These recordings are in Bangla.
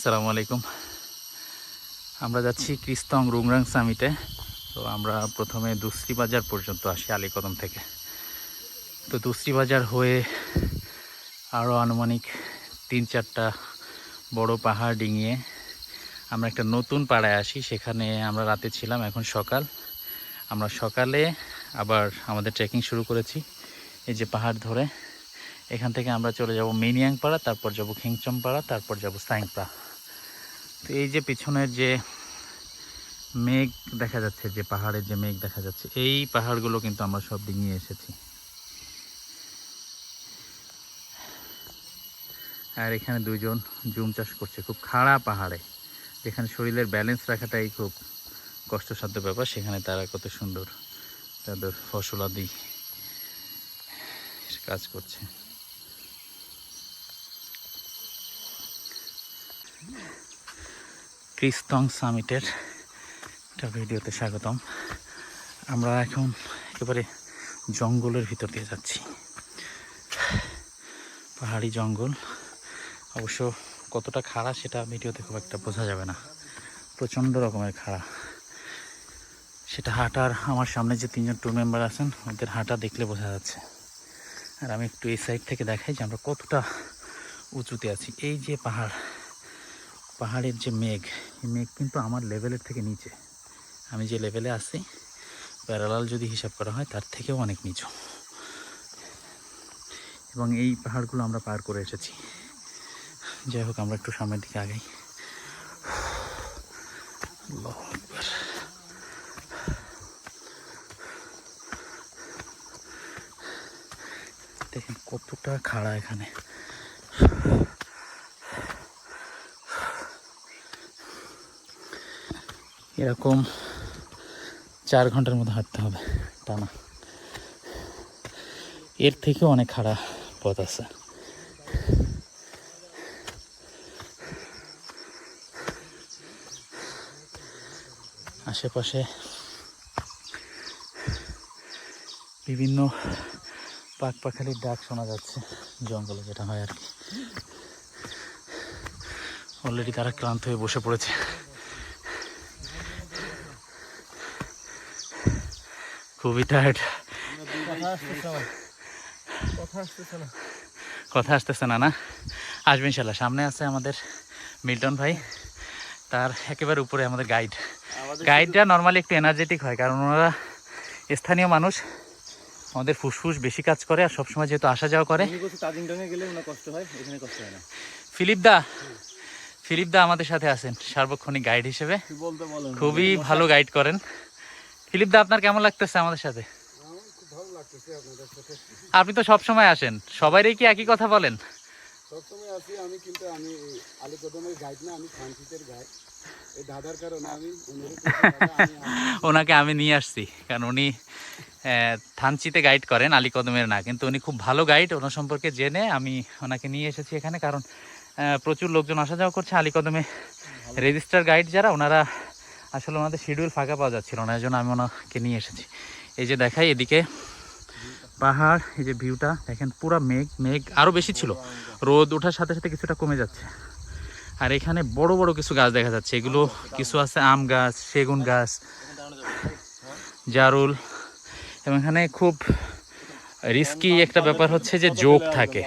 আসসালামু আলাইকুম। আমরা যাচ্ছি ক্রিস্তং রুংরাং সামিটে। তো আমরা প্রথমে দুসরি বাজার পর্যন্ত আসি আলীকদম থেকে। তো দুশ্রী বাজার হয়ে আরও আনুমানিক তিন চারটা বড় পাহাড় ডিঙিয়ে আমরা একটা নতুন পাড়ায় আসি। সেখানে আমরা রাতে ছিলাম, এখন সকাল। আমরা সকালে আবার আমাদের ট্রেকিং শুরু করেছি এই যে পাহাড় ধরে। এখান থেকে আমরা চলে যাব মেনিয়াং পাড়া, তারপর যাব খেংচম পাড়া, তারপর যাব সাইংপা তো এই যে পিছনের যে মেঘ দেখা যাচ্ছে, যে পাহাড়ের যে মেঘ দেখা যাচ্ছে, এই পাহাড়গুলো কিন্তু আমরা সব ডিঙিয়ে এসেছি। আর এখানে দুইজন জুম চাষ করছে, খুব খাড়া পাহাড়ে। যেখানে শরীরের ব্যালেন্স রাখাটাই খুব কষ্টসাধ্য ব্যাপার, সেখানে তারা কত সুন্দর তাদের ফসলাদি কাজ করছে। ক্রিস্তং সামিটের একটা ভিডিওতে স্বাগতম। আমরা এখন একেবারে জঙ্গলের ভিতর দিয়ে যাচ্ছি। পাহাড়ি জঙ্গল। অবশ্য কতটা খাড়া সেটা ভিডিওতে খুব একটা বোঝা যাবে না। প্রচণ্ড রকমের খাড়া। সেটা হাঁটার, আমার সামনে যে তিনজন টুর মেম্বার আছেন, ওদের হাঁটা দেখলে বোঝা যাচ্ছে। আর আমি একটু এই সাইড থেকে দেখাই যে আমরা কতটা উঁচুতে আছি। এই যে পাহাড় পাহাড়ের যে মেঘ, এই মেঘ কিন্তু আমার লেভেলের থেকে নিচে। আমি যে লেভেলে আছি প্যারালাল যদি হিসাব করা হয়, তার থেকেও অনেক নিচু। এবং এই পাহাড়গুলো আমরা পার করে এসেছি। যাই হোক, আমরা একটু সামনের দিকে আগাই। দেখেন কতটা খাড়া এখানে। এরকম চার ঘণ্টার মতো হাঁটতে হবে টানা এর থেকেও অনেক খাড়া পথ আছে। আশেপাশে বিভিন্ন পাক পাখালির ডাক শোনা যাচ্ছে, জঙ্গলে যেটা হয় আর কি। অলরেডি তারা ক্লান্ত হয়ে বসে পড়েছে। খুবই টায়ার্ড কথা আসতেছে না না? আসবে ইনশাল্লাহ। সামনে আছে আমাদের মিল্টন ভাই। তার একেবারে উপরে আমাদের গাইড গাইডরা নর্মালি একটু এনার্জেটিক হয় কারণ ওনারা স্থানীয় মানুষ। আমাদের ফুসফুস বেশি কাজ করে আর সবসময় যেহেতু আসা যাওয়া করে। ফিলিপ দা ফিলিপ দা আমাদের সাথে আছেন সার্বক্ষণিক গাইড হিসেবে। খুবই ভালো গাইড করেন। ফিলিপ দা আপনার কেমন লাগতেছে আমাদের সাথে? আপনি তো সব সময় আসেন। সবাইরই কি একই কথা বলেন? সবসময় আছি আমি কিন্তু আমি আলিকদমের গাইড না আমি ফ্রান্সিসের গাইড এই দাদার কারণে আমি অনুরোধ করছি, দাদা, আমি আসি। ওনাকে আমি নিয়ে আসছি কারণ উনি থানচিতে গাইড করেন আলী কদমের না। কিন্তু উনি খুব ভালো গাইড ওনার সম্পর্কে জেনে আমি ওনাকে নিয়ে এসেছি এখানে। কারণ প্রচুর লোকজন আসা যাওয়া করছে আলী কদমে রেজিস্টার গাইড যারা ওনারা আসলে ওনাদের শিডিউল ফাঁকা পাওয়া যাচ্ছিল না এই জন্য আমি ওনাকে নিয়ে এসেছি। এই যে দেখাই এদিকে পাহাড়, এই যে ভিউটা দেখেন পুরো মেঘ মেঘ আরও বেশি ছিল। রোদ ওঠার সাথে সাথে কিছুটা কমে যাচ্ছে। আর এখানে বড় বড় কিছু গাছ দেখা যাচ্ছে। এগুলো কিছু আছে, আম গাছ, সেগুন গাছ, জারুল, এবং এখানে খুব রিস্কি একটা ব্যাপার হচ্ছে যে যোগ থাকে।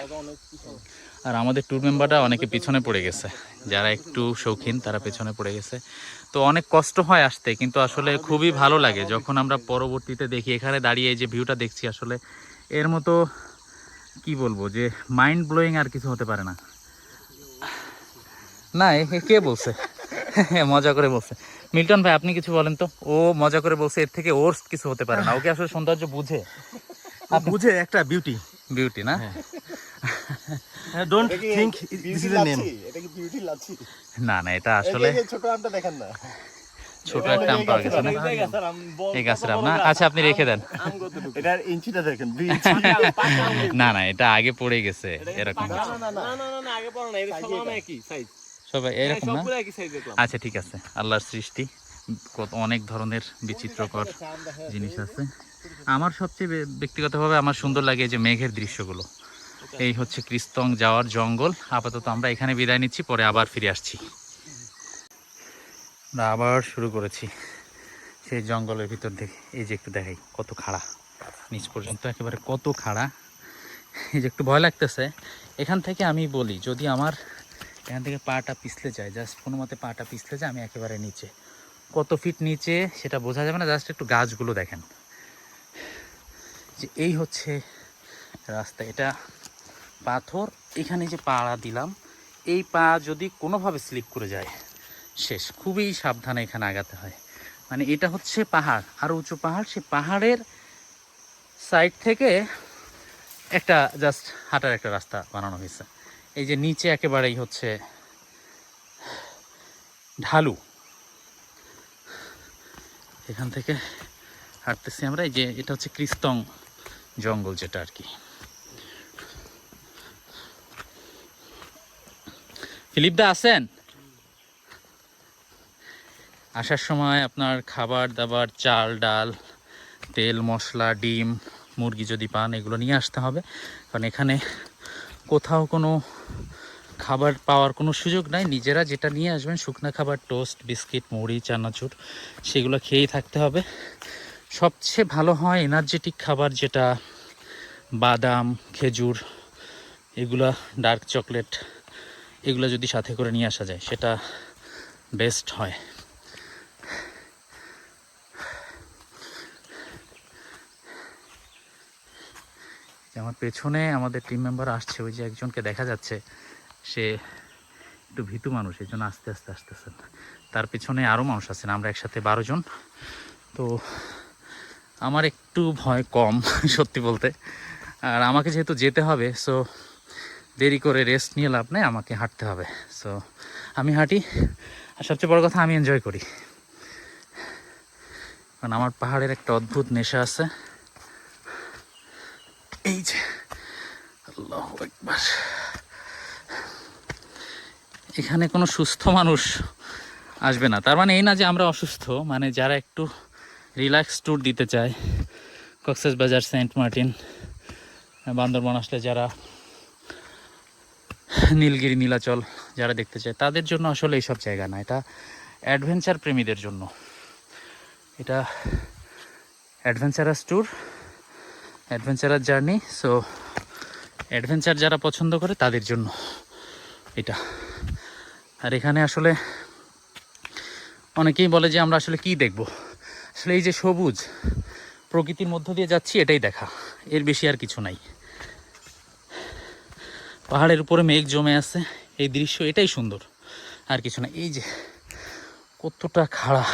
আর আমাদের ট্যুর মেম্বাররা অনেকে পিছনে পড়ে গেছে। যারা একটু শৌখিন, তারা পেছনে পড়ে গেছে। তো অনেক কষ্ট হয় আসতে কিন্তু আসলে খুবই ভালো লাগে। যখন আমরা পরবর্তীতে দেখি এখানে দাঁড়িয়ে এই যে ভিউটা দেখছি আসলে এর মতো কি বলব যে মাইন্ড ব্লোয়িং আর কিছু হতে পারে না। না কে বলছে? মজা করে বলছে। মিল্টন ভাই আপনি কিছু বলেন তো? ও মজা করে বলছে এর থেকে ওর কিছু হতে পারে না। ওকে আসলে সৌন্দর্য বুঝে। বুঝে একটা বিউটি বিউটি না? Don't think this is the name এটা কি বিউটি লাচ্ছি? না না এটা আসলে ছোট আমটা দেখেন না। ছোট একটা আম পাওয়া গেছে না? এই গাছের আম না? আচ্ছা আপনি রেখে দেন। এটার ইঞ্চিটা দেখেন না না এটা আগে পড়ে গেছে এরকম। না না না সবাই এরকম না? আচ্ছা ঠিক আছে আল্লাহর সৃষ্টি কত অনেক ধরনের বিচিত্রকর জিনিস আছে। আমার সবচেয়ে ব্যক্তিগতভাবে আমার সুন্দর লাগে যে মেঘের দৃশ্যগুলো। এই হচ্ছে ক্রিস্তং যাওয়ার জঙ্গল। আপাতত আমরা এখানে বিদায় নিচ্ছি, পরে আবার ফিরে আসছি। আমরা আবার শুরু করেছি সেই জঙ্গলের ভিতর থেকে। এই যে একটু দেখাই, কত খাড়া, নিচ পর্যন্ত একেবারে কত খাড়া। এই যে একটু ভয় লাগতেছে। এখান থেকে আমি বলি, যদি আমার এখান থেকে পাটা পিছলে যায় জাস্ট কোনো মতে পাটা পিছলে যায়, আমি একেবারে নিচে। কত ফিট নিচে, সেটা বোঝা যাবে না জাস্ট একটু গাছগুলো দেখেন। যে এই হচ্ছে রাস্তা। এটা পাথর, এখানে যে পাড়া দিলাম, এই পা যদি কোনোভাবে স্লিপ করে যায়, শেষ। খুবই সাবধানে এখানে আগাতে হয়। মানে এটা হচ্ছে পাহাড়। আরও উঁচু পাহাড় সেই পাহাড়ের সাইড থেকে একটা জাস্ট হাঁটার একটা রাস্তা বানানো হয়েছে। এই যে নিচে একেবারেই হচ্ছে ঢালু। এখান থেকে হাঁটতেছি আমরা। এই যে এটা হচ্ছে ক্রিস্তং জঙ্গল যেটা আর কি। ফিলিপ দা আছেন? আসার সময় আপনার খাবার দাবার, চাল, ডাল, তেল, মশলা, ডিম, মুরগি যদি পান, এগুলো নিয়ে আসতে হবে। কারণ এখানে কোথাও কোনো খাবার পাওয়ার কোনো সুযোগ নাই। নিজেরা যেটা নিয়ে আসবেন, শুকনো খাবার, টোস্ট, বিস্কিট, মুড়ি, চানাচুর, সেগুলো খেয়েই থাকতে হবে। সবচেয়ে ভালো হয় এনার্জেটিক খাবার যেটা বাদাম, খেজুর, এগুলা ডার্ক চকলেট এগুলো যদি সাথে করে নিয়ে আসা যায়, সেটা বেস্ট হয়। আমার পেছনে আমাদের টিম মেম্বার আসছে, ওই যে একজনকে দেখা যাচ্ছে, সে একটু ভীতু মানুষ, এই জন্য আস্তে আস্তে আসতেছেন তার পেছনে আরও মানুষ আছেন আমরা একসাথে বারো জন। তো আমার একটু ভয় কম, সত্যি বলতে। আর আমাকে যেহেতু যেতে হবে সো দেরি করে রেস্ট নিয়ে লাভ নেই, আমাকে হাঁটতে হবে। সো আমি হাঁটি, আর সবচেয়ে বড় কথা আমি এনজয় করি। কারণ আমার পাহাড়ের একটা অদ্ভুত নেশা আছে। এই যে একবার এখানে কোনো সুস্থ মানুষ আসবে না। তার মানে এই না যে আমরা অসুস্থ মানে যারা একটু রিল্যাক্স ট্যুর দিতে চায়, কক্সেস বাজার, সেন্ট মার্টিন, বান্দরবান আসলে যারা নীলগিরি, নীলাচল যারা দেখতে চায়, তাদের জন্য আসলে এইসব জায়গা না। এটা অ্যাডভেঞ্চার প্রেমীদের জন্য। এটা adventurous tour adventurous journey so adventure যারা পছন্দ করে তাদের জন্য এটা। আর এখানে আসলে অনেকেই বলে যে আমরা আসলে কি দেখব? আসলে এই যে সবুজ, প্রকৃতির মধ্য দিয়ে যাচ্ছি, এটাই দেখা। এর বেশি আর কিছু নাই। পাহাড়ের উপরে মেঘ জমে আছে। এই দৃশ্য এটাই সুন্দর। আর কিছু না, এই যে কতটা খাড়া।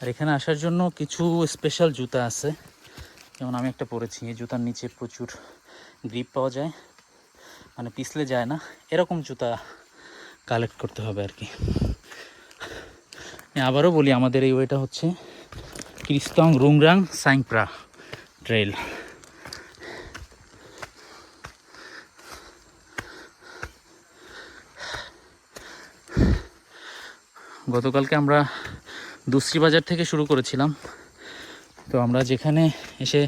আর এখানে আসার জন্য কিছু স্পেশাল জুতা আছে। যেমন আমি একটা পরেছি, এই জুতার নিচে প্রচুর গ্রিপ পাওয়া যায়। মানে পিছলে যায় না, এরকম জুতা কালেক্ট করতে হবে আর কি। আবারও বলি, আমাদের এই ওয়েটা হচ্ছে ক্রিস্তং রুংরাং সাইংপ্রা ট্রেল গতকালকে আমরা দুশ্রী বাজার থেকে শুরু করেছিলাম। তো আমরা যেখানে এসে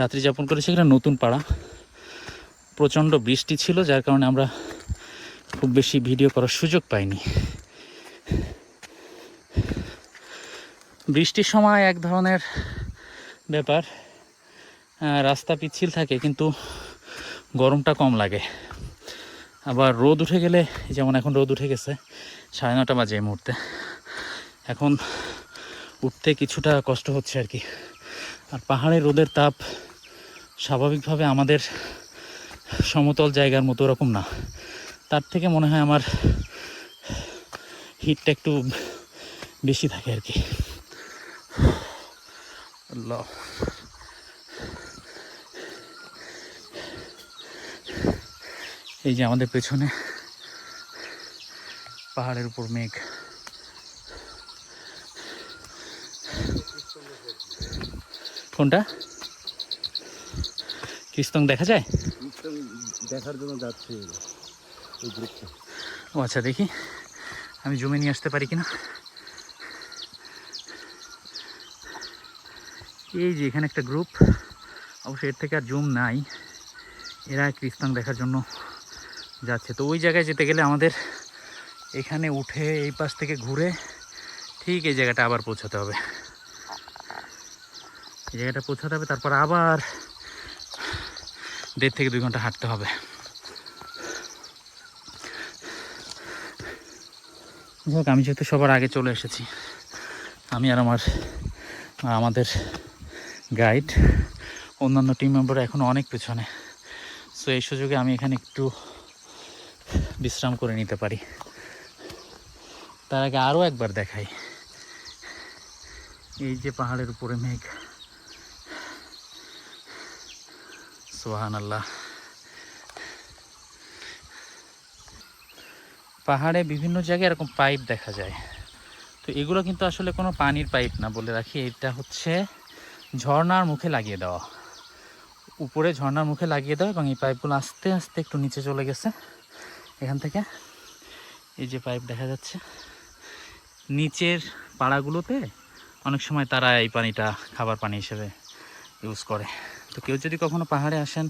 রাত্রি যাপন করেছি, সেখানে নতুন পাড়া। প্রচণ্ড বৃষ্টি ছিল, যার কারণে আমরা খুব বেশি ভিডিও করার সুযোগ পাইনি। বৃষ্টির সময় এক ধরনের ব্যাপার রাস্তা পিচ্ছিল থাকে, কিন্তু গরমটা কম লাগে। আবার রোদ উঠে গেলে, যেমন এখন রোদ উঠে গেছে, সাড়ে নটা বাজে এই মুহূর্তে। এখন উঠতে কিছুটা কষ্ট হচ্ছে আর কি। আর পাহাড়ে রোদের তাপ স্বাভাবিকভাবে আমাদের সমতল জায়গার মতো ওরকম না। তার থেকে মনে হয় আমার হিটটা একটু বেশি থাকে আর কি। আল্লাহ। এই যে আমাদের পেছনে পাহাড়ের উপর মেঘ। কোনটা? কৃস্তং দেখা যায়? দেখার জন্য যাচ্ছি। ওই গ্রুপটা। ও আচ্ছা দেখি। আমি জমে নিয়ে আসতে পারি কিনা? এই যে এখানে একটা গ্রুপ। অবশ্য এর থেকে আর জুম নাই। এরা ক্রিস্তাং দেখার জন্য যাচ্ছে। তো ওই জায়গায় যেতে গেলে আমাদের এখানে উঠে এই পাশ থেকে ঘুরে ঠিক এই জায়গাটা আবার পৌঁছাতে হবে। এই জায়গাটা পৌঁছাতে হবে, তারপর আবার দেড় থেকে দুই ঘণ্টা হাঁটতে হবে। যাই হোক, আমি যেহেতু সবার আগে চলে এসেছি আমি আর আমার আমাদের গাইড অন্যান্য টিম মেম্বার এখনও অনেক পেছনে। সো এই সুযোগে আমি এখানে একটু বিশ্রাম করে নিতে পারি। তার আগে আরও একবার দেখাই। এই যে পাহাড়ের উপরে মেঘ। সোহান আল্লাহ পাহাড়ে বিভিন্ন জায়গায় এরকম পাইপ দেখা যায়। তো এগুলো কিন্তু আসলে কোনো পানির পাইপ না বলে রাখি, এটা হচ্ছে ঝর্ণার মুখে লাগিয়ে দেওয়া। উপরে ঝর্ণার মুখে লাগিয়ে দেওয়া এবং এই পাইপগুলো আস্তে আস্তে একটু নিচে চলে গেছে। এখান থেকে এই যে পাইপ দেখা যাচ্ছে, নিচের পাড়াগুলোতে অনেক সময় তারা এই পানিটা খাবার পানি হিসেবে ইউজ করে। তো কেউ যদি কখনো পাহাড়ে আসেন,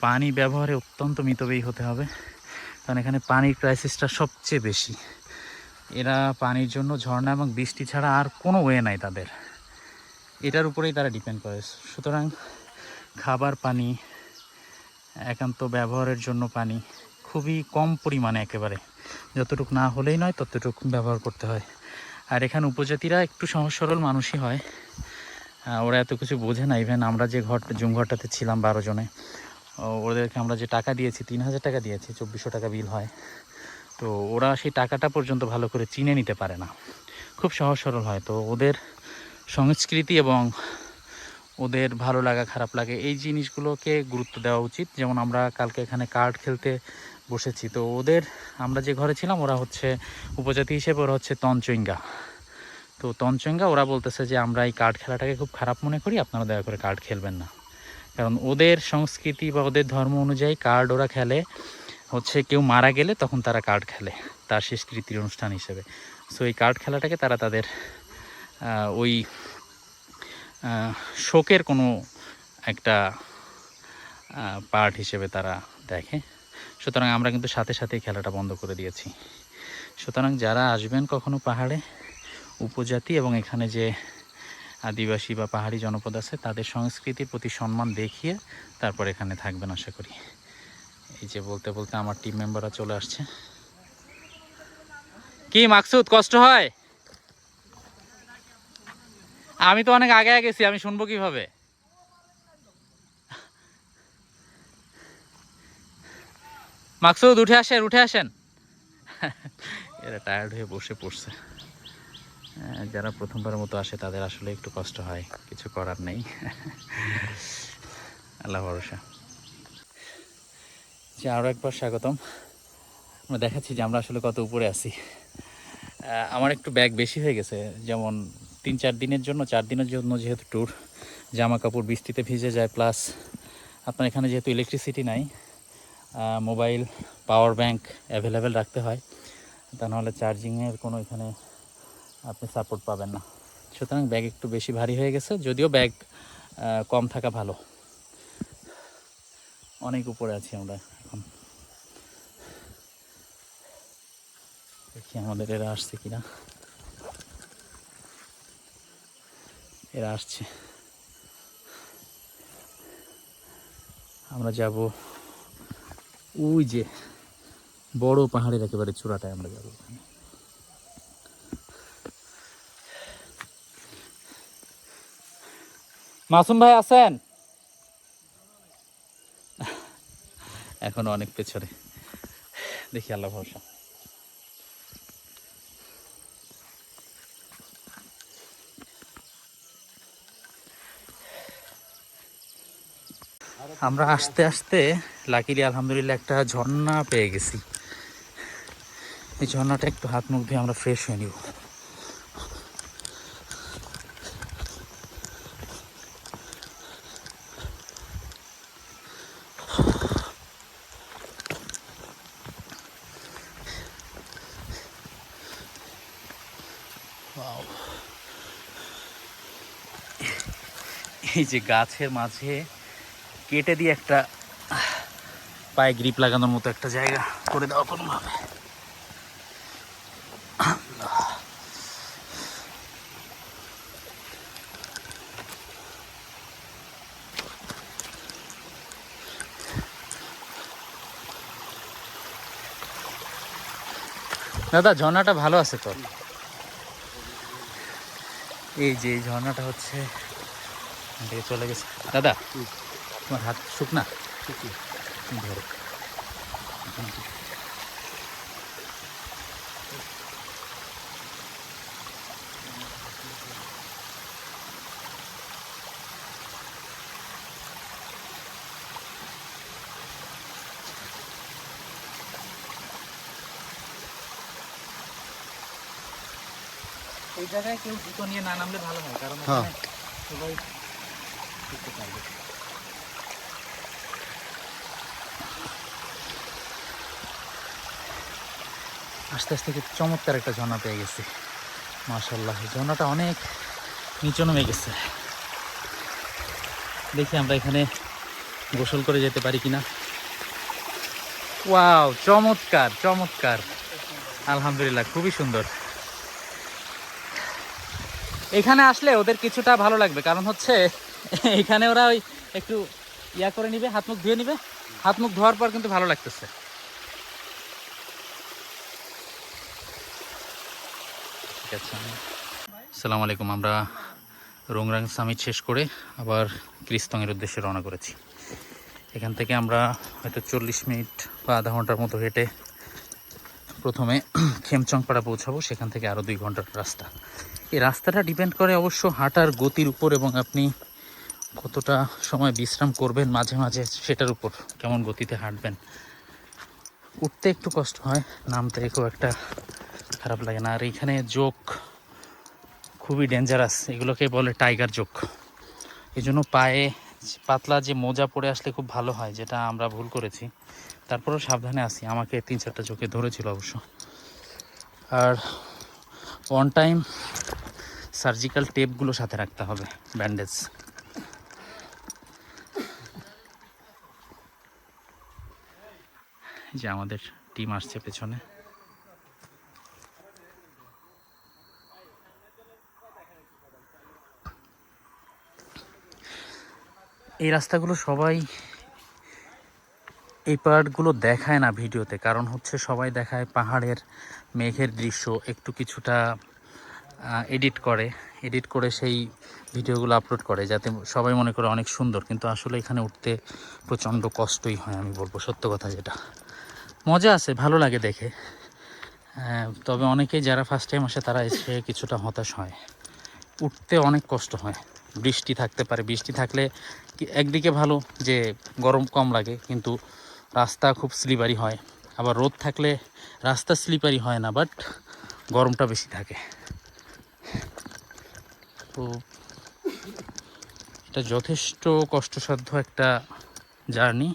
পানি ব্যবহারে অত্যন্ত মিতব্যয়ী হতে হবে। কারণ এখানে পানির ক্রাইসিসটা সবচেয়ে বেশি। এরা পানির জন্য ঝর্ণা এবং বৃষ্টি ছাড়া আর কোনো ওয়ে নাই তাদের। এটার উপরেই তারা ডিপেন্ড করে। সুতরাং খাবার পানি, একান্ত ব্যবহারের জন্য পানি খুবই কম পরিমাণে একেবারে। যতটুকু না হলেই নয়, ততটুকু ব্যবহার করতে হয়। আর এখানে উপজাতিরা একটু সহজ সরল মানুষই হয়। ওরা এত কিছু বোঝে না ইভেন আমরা যে ঘর জুম ঘরটাতে ছিলাম বারো জনে ওদেরকে আমরা যে টাকা দিয়েছি, তিন হাজার টাকা দিয়েছি, চব্বিশশো টাকা বিল হয়। তো ওরা সেই টাকাটা পর্যন্ত ভালো করে চিনে নিতে পারে না। খুব সহজ সরল হয়। তো ওদের সংস্কৃতি এবং ওদের ভালো লাগা, খারাপ লাগে, এই জিনিসগুলোকে গুরুত্ব দেওয়া উচিত। যেমন আমরা কালকে এখানে কার্ড খেলতে বসেছি। তো ওদের, আমরা যে ঘরে ছিলাম, ওরা হচ্ছে উপজাতি হিসেবে, ওরা হচ্ছে তঞ্চইঙ্গা। তো তঞ্চইঙ্গা ওরা বলতেছে যে আমরা এই কার্ড খেলাটাকে খুব খারাপ মনে করি, আপনারা দয়া করে কার্ড খেলবেন না। কারণ ওদের সংস্কৃতি বা ওদের ধর্ম অনুযায়ী কার্ড ওরা খেলে, হচ্ছে কেউ মারা গেলে তখন তারা কার্ড খেলে, তার শেষ শেষকৃতির অনুষ্ঠান হিসেবে। সো এই কার্ড খেলাটাকে তারা তাদের ওই শোকের কোনো একটা পার্ট হিসেবে তারা দেখে। সুতরাং আমরা কিন্তু সাথে সাথেই খেলাটা বন্ধ করে দিয়েছি। সুতরাং যারা আসবেন কখনো পাহাড়ে উপজাতি এবং এখানে যে আদিবাসী বা পাহাড়ি জনপদ আছে, তাদের সংস্কৃতির প্রতি সম্মান দেখিয়ে তারপর এখানে থাকবেন আশা করি। এই যে বলতে বলতে আমার টিম মেম্বাররা চলে আসছে। কি মাকসুদ, কষ্ট হয়? আমি তো অনেক আগে গেছি, আমি শুনব কীভাবে? মাকসুদ, উঠে আসেন উঠে আসেন। এরা টায়ার্ড হয়ে বসে পড়ছে। যারা প্রথমবারের মতো আসে, তাদের আসলে একটু কষ্ট হয়। কিছু করার নেই। আল্লাহ ভরসা। যে আরও একবার স্বাগতম। আমরা দেখাচ্ছি যে আমরা আসলে কত উপরে আছি। আমার একটু ব্যাগ বেশি হয়ে গেছে। যেমন তিন চার দিনের জন্য, চার দিনের জন্য যেহেতু ট্যুর জামা কাপড় বৃষ্টিতে ভিজে যায় প্লাস আপনার এখানে যেহেতু ইলেকট্রিসিটি নাই মোবাইল পাওয়ার ব্যাংক অ্যাভেলেবেল রাখতে হয়, তা নাহলে চার্জিংয়ের কোনো এখানে আপনি সাপোর্ট পাবেন না। সুতরাং ব্যাগ একটু বেশি ভারী হয়ে গেছে, যদিও ব্যাগ কম থাকা ভালো। অনেক উপরে আছি আমরা এখন। দেখি আমাদের এরা আসছে কিনা। এরা আসছে। আমরা যাব ওই যে বড় পাহাড়ের একেবারে চূড়াটায় আমরা যাব। ওখানে মাসুম ভাই আছেন? এখন অনেক পেছনে। দেখি আল্লাহ ভরসা। আমরা আস্তে আস্তে, লাকিলি আলহামদুলিল্লাহ একটা ঝর্ণা পেয়ে গেছি। এই ঝর্ণাটা একটু হাত মুখ ধুয়ে আমরা ফ্রেশ হয়ে নিব। এই যে গাছের মাঝে কেটে দিয়ে একটা পায়ে গ্রিপ লাগানোর মতো একটা জায়গা করে দেওয়া কোনোভাবে। দাদা, ঝর্ণাটা ভালো আছে তো? এই যে, ঝর্ণাটা হচ্ছে এখান থেকে চলে গেছে। দাদা তোমার হাত শুকনা? ধরো। এই জায়গায় কেউ জুতো নিয়ে না নামলে ভালো হয় কারণ হ্যাঁ। সবাই শিখতে পারবে। আস্তে আস্তে খুব চমৎকার একটা ঝর্ণা পেয়ে গেছি। মাশাল্লাহ এই ঝর্ণাটা অনেক নিচে নেমে গেছে। দেখি আমরা এখানে গোসল করে যেতে পারি কিনা। ওয়াও, চমৎকার চমৎকার। আলহামদুলিল্লাহ, খুবই সুন্দর। এখানে আসলে ওদের কিছুটা ভালো লাগবে, কারণ হচ্ছে এখানে ওরা ওই একটু ইয়া করে নিবে, হাত মুখ ধুয়ে নিবে। হাত মুখ ধোয়ার পর কিন্তু ভালো লাগতেছে। ঠিক আছে আসসালামু আলাইকুম। আমরা রোংরাং সামিট শেষ করে আবার ক্রিস্তংয়ের উদ্দেশ্যে রওনা করেছি। এখান থেকে আমরা হয়তো চল্লিশ মিনিট বা আধা ঘণ্টার মতো হেঁটে প্রথমে খেমচংপাড়া পৌঁছাবো। সেখান থেকে আরও দুই ঘণ্টার রাস্তা। এই রাস্তাটা ডিপেন্ড করে অবশ্য হাঁটার গতির উপর এবং আপনি কতটা সময় বিশ্রাম করবেন মাঝে মাঝে সেটার উপর, কেমন গতিতে হাঁটবেন? উঠতে একটু কষ্ট হয়, নামতে খুব একটা খারাপ লাগে না। আর এইখানে যোগ খুবই ডেঞ্জারাস এগুলোকে বলে টাইগার যোগ এই জন্য পায়ে পাতলা যে মোজা পরে আসলে খুব ভালো হয়, যেটা আমরা ভুল করেছি। তারপরেও সাবধানে আসি আমাকে তিন চারটা চোখে ধরেছিল অবশ্য। আর অন টাইম সার্জিক্যাল টেপগুলো সাথে রাখতে হবে ব্যান্ডেজ যে আমাদের টিম আসছে পেছনে। এই রাস্তাগুলো সবাই এই পার্টগুলো দেখায় না ভিডিওতে, কারণ হচ্ছে সবাই দেখায় পাহাড়ের মেঘের দৃশ্য, একটু কিছুটা এডিট করে এডিট করে সেই ভিডিওগুলো আপলোড করে, যাতে সবাই মনে করে অনেক সুন্দর, কিন্তু আসলে এখানে উঠতে প্রচণ্ড কষ্টই হয় আমি বলব, সত্য কথা যেটা। মজা আছে ভালো লাগে দেখে। আহ, তবে অনেকেই যারা ফার্স্ট টাইম আসে তারা এসে কিছুটা হতাশ হয়। উঠতে অনেক কষ্ট হয়। বৃষ্টি থাকতে পারে বৃষ্টি থাকলে একদিকে ভালো যে গরম কম লাগে কিন্তু রাস্তা খুব স্লিপারি হয়। আবার রোদ থাকলে রাস্তা স্লিপারি হয় না বাট গরমটা বেশি থাকে। তো এটা যথেষ্ট কষ্টসাধ্য একটা জার্নি।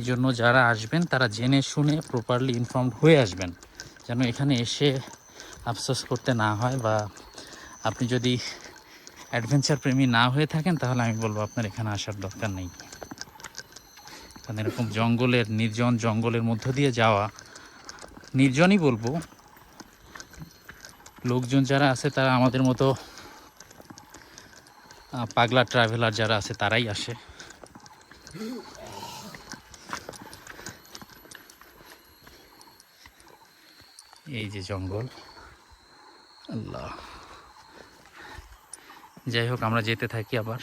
এই জন্য যারা আসবেন, তারা জেনে শুনে প্রপারলি ইনফর্মড হয়ে আসবেন, যেন এখানে এসে আফসোস করতে না হয় বা আপনি যদি অ্যাডভেঞ্চার প্রেমী না হয়ে থাকেন, তাহলে আমি বলব আপনার এখানে আসার দরকার নেই। কারণ এরকম জঙ্গলের, নির্জন জঙ্গলের মধ্য দিয়ে যাওয়া, নির্জনই বলব। লোকজন যারা আছে, তারা আমাদের মতো পাগলা ট্রাভেলার যারা আছে, তারাই আসে। এই যে জঙ্গল। আল্লাহ। যাই হোক, আমরা যেতে থাকি আবার।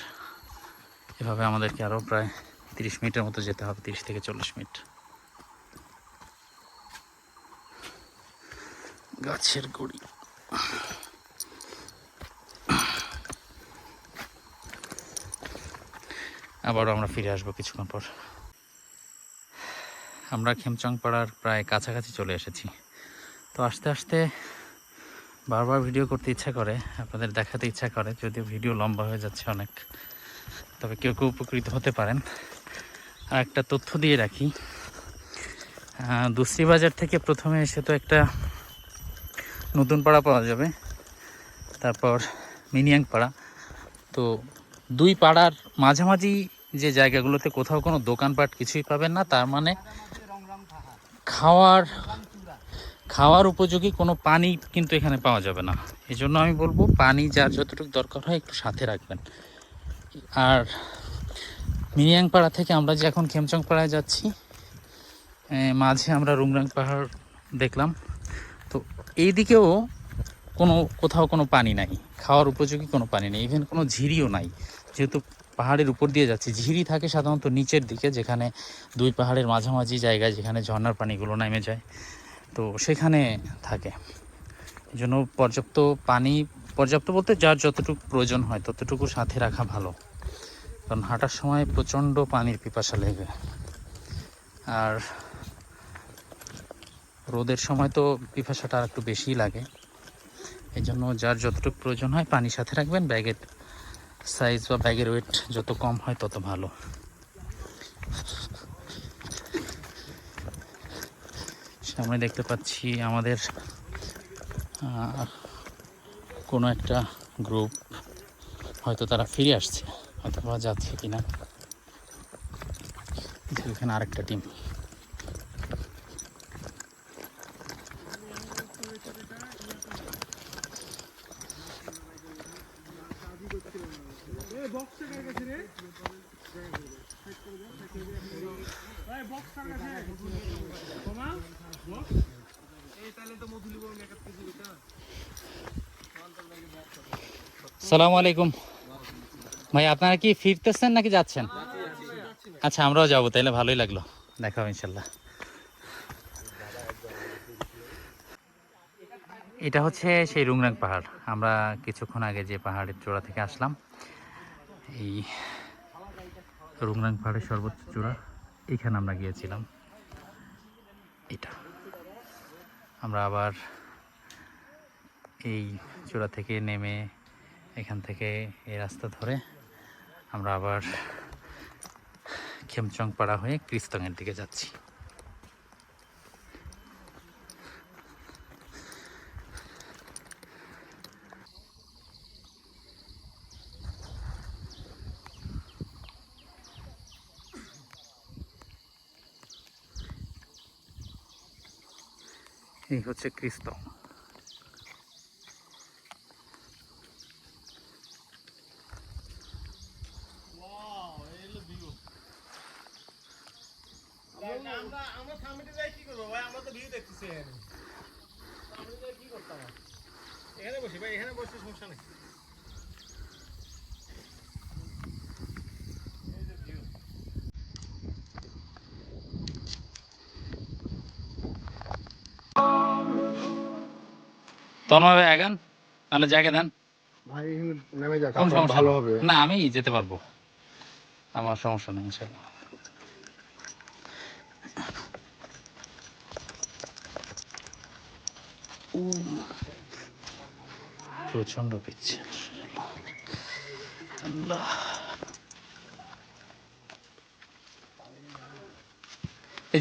এভাবে আমাদেরকে আরও প্রায় তিরিশ মিনিটের মতো যেতে হবে, তিরিশ থেকে চল্লিশ মিনিট। গাছের গুড়ি। আবারও আমরা ফিরে আসব কিছুক্ষণ পর। আমরা খেমচং পাড়ার প্রায় কাছাকাছি চলে এসেছি। তো আস্তে আস্তে বারবার ভিডিও করতে ইচ্ছা করে, আপনাদের দেখাতে ইচ্ছা করে, যদিও ভিডিও লম্বা হয়ে যাচ্ছে অনেক। তবে কেউ কেউ উপকৃত হতে পারেন। আর একটা তথ্য দিয়ে রাখি দুশ্রী বাজার থেকে প্রথমে এসে তো একটা নতুন পাড়া পাওয়া যাবে। তারপর মিনিয়াং পাড়া তো দুই পাড়ার মাঝামাঝি যে জায়গাগুলোতে কোথাও কোনো দোকানপাট কিছুই পাবেন না, তার মানে খাওয়ার খাওয়ার উপযোগী কোনো পানি কিন্তু এখানে পাওয়া যাবে না। এই জন্য আমি বলব পানি যার যতটুকু দরকার হয় একটু সাথে রাখবেন। আর মিনিয়াংপাড়া থেকে আমরা যে এখন খেমচং পাড়ায় যাচ্ছি মাঝে আমরা রুমরাং পাহাড় দেখলাম। তো এই দিকেও কোনো, কোথাও কোনো পানি নাই। খাওয়ার উপযোগী কোনো পানি নেই। ইভেন কোনো ঝিরিও নাই। যেহেতু পাহাড়ের উপর দিয়ে যাচ্ছি, ঝিরি থাকে সাধারণত নিচের দিকে, যেখানে দুই পাহাড়ের মাঝামাঝি জায়গায় যেখানে ঝর্ণার পানিগুলো নেমে যায়। তো সেখানে থাকে। জন্য পর্যাপ্ত পানি, পর্যাপ্ত বলতে যার যতটুকু প্রয়োজন হয় ততটুকু সাথে রাখা ভালো। কারণ হাঁটার সময় প্রচণ্ড পানির পিপাসা লেগে। আর রোদের সময় তো পিপাসাটা আর একটু বেশিই লাগে। এই জন্য যার যতটুকু প্রয়োজন হয় পানি সাথে রাখবেন। ব্যাগের সাইজ বা ব্যাগের ওয়েট যত কম হয় তত ভালো। সামনে দেখতে পাচ্ছি আমাদের কোনো একটা গ্রুপ হয়তো তারা ফিরে আসছে হয়তো বা যাচ্ছে কিনা। এখানে আরেকটা টিম সালামু আলাইকুম। ভাই, আপনারা কি ফিরতেছেন নাকি যাচ্ছেন? আচ্ছা আমরাও যাব, তাইলে ভালোই লাগল। দেখা হবে ইনশাল্লাহ। এটা হচ্ছে সেই রুংরাং পাহাড়। আমরা কিছুক্ষণ আগে যে পাহাড়ের চূড়া থেকে আসলাম, এই রুংরাং পাহাড়ের সর্বোচ্চ চূড়া। এখানে আমরা গিয়েছিলাম। এটা। আমরা আবার এই চূড়া থেকে নেমে এখান থেকে এই রাস্তা ধরে আমরা আবার খেমচং পাড়া হয়ে ক্রিস্তংয়ের দিকে যাচ্ছি। এই হচ্ছে ক্রিস্তং আমরা আমরা সামনে যাই কি করব ভাই আমরা তো ভিউ দেখতেছি এখানে সামনে যাই কি করতাম আর? এখানে বসি ভাই এখানে বসতে সমস্যা নেই এই যে view। তন্ময় আগান। তাহলে জায়গা দেন। ভাই নেমে যাক ভালো হবে। না আমি যেতে পারব। আমার সমস্যা নেই প্রচণ্ড পিচ্ছে আল্লাহ।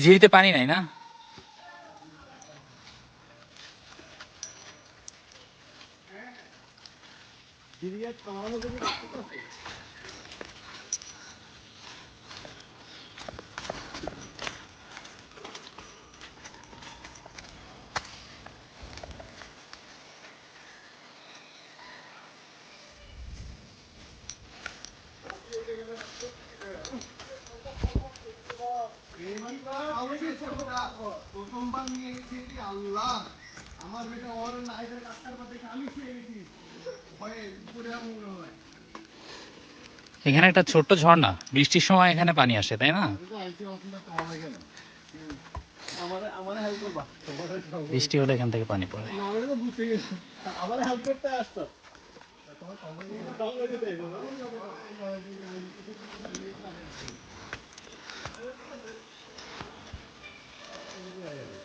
ঝিরিতে পানি নাই না? প্রথমবার নিয়ে গেছি আল্লাহ আমার বেটা ওর নাইটের ডাক্তার পাতে আমি খেয়ে গেছি এখানে একটা ছোট্ট ঝর্ণা। বৃষ্টির সময় এখানে পানি আসে, তাই না? বৃষ্টি হলে এখান থেকে পানি পড়ে। না আমি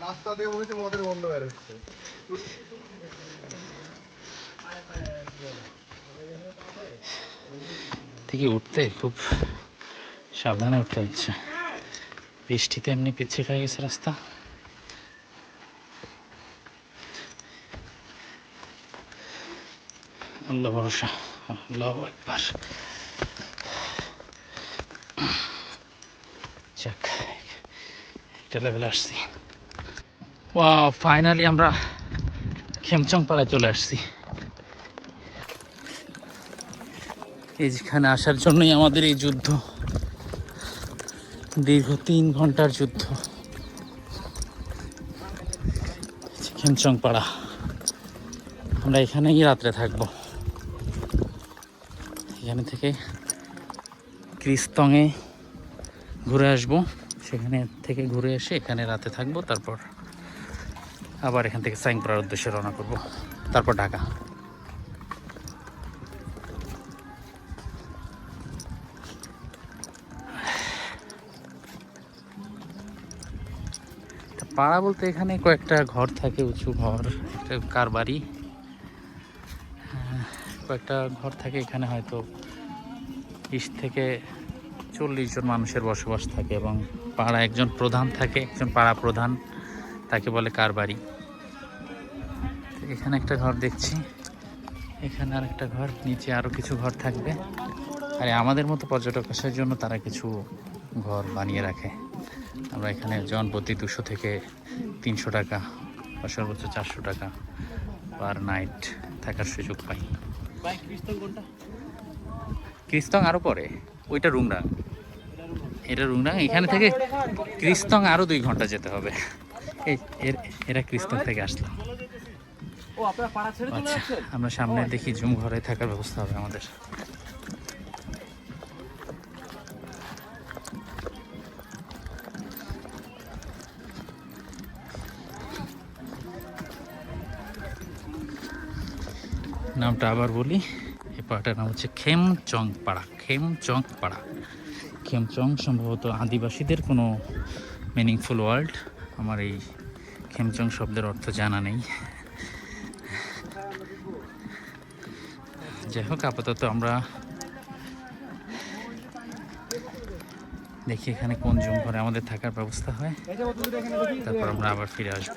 রাস্তা দিয়ে বলছে মদের থেকে উঠতে, খুব সাবধানে উঠতে হচ্ছে। বৃষ্টিতে এমনি পিছিয়ে খেয়ে গেছে রাস্তা। আল্লাহ ভরসা, আল্লাহ একবার। যাক, একটা লেভেল আসছি। ওয়া ফাইনালি আমরা খেমচং পাড়ায় চলে আসছি। এই যেখানে আসার জন্যই আমাদের এই যুদ্ধ। দীর্ঘ তিন ঘণ্টার যুদ্ধ। খেমচং পাড়া। আমরা এখানেই রাত্রে থাকব। এখানে থেকে ক্রিস্তংয়ে ঘুরে আসব। সেখানে থেকে ঘুরে এসে এখানে রাতে থাকব, তারপর আবার এখান থেকে সাইংপাড়ার উদ্দেশ্যে রওনা করব। তারপর ঢাকা। পাড়া বলতে এখানে কয়েকটা ঘর থাকে, উঁচু ঘর, একটা কার বাড়ি। কয়েকটা ঘর থাকে, এখানে হয়তো বিশ থেকে চল্লিশ জন মানুষের বসবাস থাকে এবং পাড়া একজন প্রধান থাকে, একজন পাড়া প্রধান, তাকে বলে কার বাড়ি। এখানে একটা ঘর দেখছি। এখানে আর একটা ঘর নিচে আরও কিছু ঘর থাকবে। আর আমাদের মতো পর্যটক আসার জন্য তারা কিছু ঘর বানিয়ে রাখে। আমরা এখানে জন প্রতি দুশো থেকে তিনশো টাকা বা সর্বোচ্চ চারশো টাকা পার নাইট থাকার সুযোগ পাই। ক্রিস্তং আরও পরে। ওইটা রুংরাং এটা রুংরাং এখানে থেকে ক্রিস্তং আরও দুই ঘণ্টা যেতে হবে। এই এর এরা ক্রিস্তং থেকে আসলাম আমরা সামনে দেখি জুম ঘরে থাকার ব্যবস্থা হবে আমাদের। নামটা আবার বলি এই পাড়াটার নাম হচ্ছে খেমচং পাড়া খেমচং পাড়া খেমচং সম্ভবত আদিবাসীদের কোনো মিনিংফুল ওয়ার্ল্ড আমার এই খেমচং শব্দের অর্থ জানা নেই। যাই হোক আপাতত আমরা দেখি এখানে কোন জুম ঘরে আমাদের থাকার ব্যবস্থা হয়। তারপর আমরা আবার ফিরে আসব।